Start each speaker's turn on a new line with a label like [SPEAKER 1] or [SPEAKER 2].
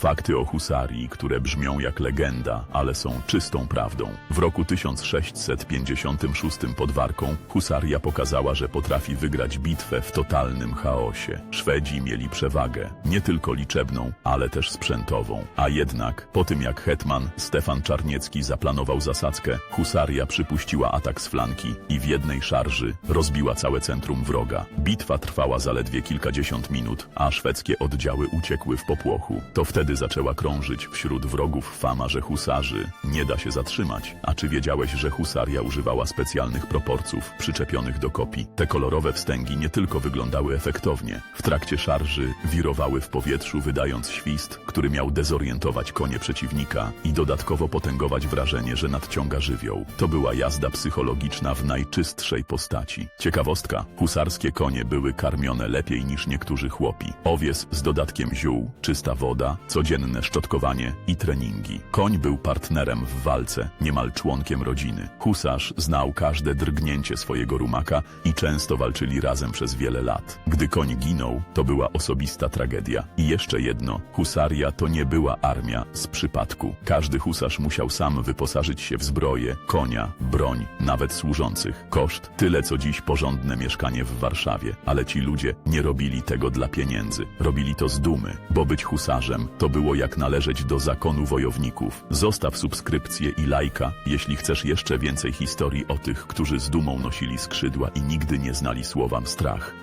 [SPEAKER 1] Fakty o husarii, które brzmią jak legenda, ale są czystą prawdą. W roku 1656 pod Warką husaria pokazała, że potrafi wygrać bitwę w totalnym chaosie. Szwedzi mieli przewagę, nie tylko liczebną, ale też sprzętową. A jednak, po tym jak hetman Stefan Czarniecki zaplanował zasadzkę, husaria przypuściła atak z flanki i w jednej szarży rozbiła całe centrum wroga. Bitwa trwała zaledwie kilkadziesiąt minut, a szwedzkie oddziały uciekły w popłochu. To wtedy zaczęła krążyć wśród wrogów fama, że husarzy nie da się zatrzymać. A czy wiedziałeś, że husaria używała specjalnych proporców przyczepionych do kopii? Te kolorowe wstęgi nie tylko wyglądały efektownie. W trakcie szarży wirowały w powietrzu, wydając świst, który miał dezorientować konie przeciwnika i dodatkowo potęgować wrażenie, że nadciąga żywioł. To była jazda psychologiczna w najczystszej postaci. Ciekawostka, husarskie konie były karmione lepiej niż niektórzy chłopi. Owies z dodatkiem ziół, czysta woda, codzienne szczotkowanie i treningi. Koń był partnerem w walce, niemal członkiem rodziny. Husarz znał każde drgnięcie swojego rumaka i często walczyli razem przez wiele lat. Gdy koń ginął, to była osobista tragedia. I jeszcze jedno, husaria to nie była armia z przypadku. Każdy husarz musiał sam wyposażyć się w zbroję, konia, broń, nawet służących. Koszt tyle co dziś porządne mieszkanie w Warszawie, ale ci ludzie nie robili tego dla pieniędzy. Robili to z dumy, bo być husarzem to było jak należeć do zakonu wojowników. Zostaw subskrypcję i lajka, jeśli chcesz jeszcze więcej historii o tych, którzy z dumą nosili skrzydła i nigdy nie znali słowa strach.